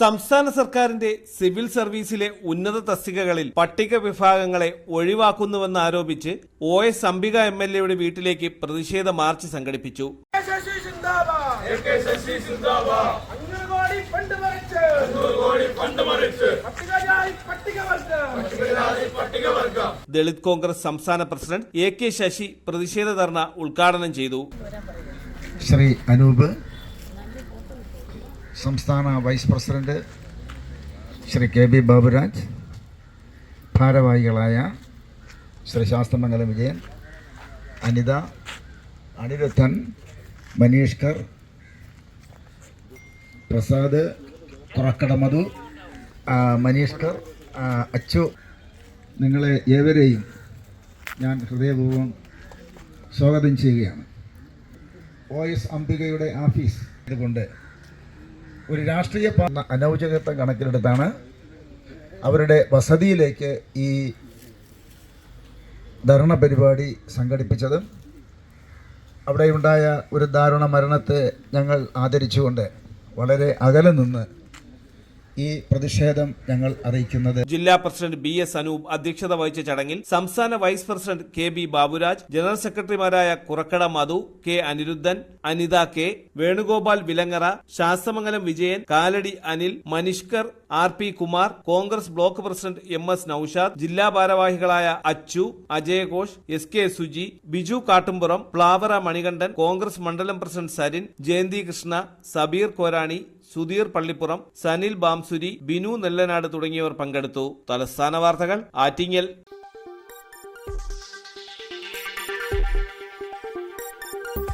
സംസ്ഥാന സർക്കാരിന്റെ സിവിൽ സർവീസിലെ ഉന്നത തസ്തികകളിൽ പട്ടിക വിഭാഗങ്ങളെ ഒഴിവാക്കുന്നുവെന്ന് ആരോപിച്ച് O S Ambika M L എയുടെ വീട്ടിലേക്ക് പ്രതിഷേധ മാർച്ച് സംഘടിപ്പിച്ചു. ദളിത് കോൺഗ്രസ് സംസ്ഥാന പ്രസിഡന്റ് എ കെ ശശി പ്രതിഷേധ ധർണ ഉദ്ഘാടനം ചെയ്തു. ശ്രീ അനൂപ് സംസ്ഥാന vice president Shri K B Baburaj ഭാരവാഹികളായ ശ്രീ ശാസ്ത്രമംഗലം വിജയൻ അനിത അനിരുദ്ധൻ മനീഷ്കർ പ്രസാദ് തുറക്കട മധു മനീഷ്കർ അച്ചു നിങ്ങളെ ഏവരെയും ഞാൻ ഹൃദയപൂർവം സ്വാഗതം ചെയ്യുകയാണ്. ഒ എസ് അംബികയുടെ ആഫീസ് ഇതുകൊണ്ട് ഒരു രാഷ്ട്രീയ അനൗചകത്വം കണക്കിലെടുത്താണ് അവരുടെ വസതിയിലേക്ക് ഈ ധർണ പരിപാടി സംഘടിപ്പിച്ചതും. അവിടെയുണ്ടായ ഒരു ദാരുണ മരണത്തെ ഞങ്ങൾ ആദരിച്ചുകൊണ്ട് വളരെ അകലെ നിന്ന് ഈ പ്രതിഷേധം ഞങ്ങൾ അറിയിക്കുന്നത്. ജില്ലാ പ്രസിഡന്റ് ബി എസ് അനൂപ് അധ്യക്ഷത വഹിച്ച ചടങ്ങിൽ സംസ്ഥാന vice president K B Baburaj general സെക്രട്ടറിമാരായ Kurakkada Madhu K Aniruddhan Anitha K Venugopal Vilangara Sasthamangalam Vijayan Kalady Anil Manishkar R P Kumar Congress block president M S Noushad ജില്ലാ ഭാരവാഹികളായ അച്ചു അജയഘോഷ് S K Suji Biju Kattumpuram Plavara Manikandan Congress മണ്ഡലം president Sarin Jayanthi Krishna Sabeer Korani Sudheer Pallippuram Sanil bansuri Binu Nellanad തുടങ്ങിയവർ പങ്കെടുത്തു. തലസ്ഥാന വാർത്തകൾ ആറ്റിങ്ങൽ.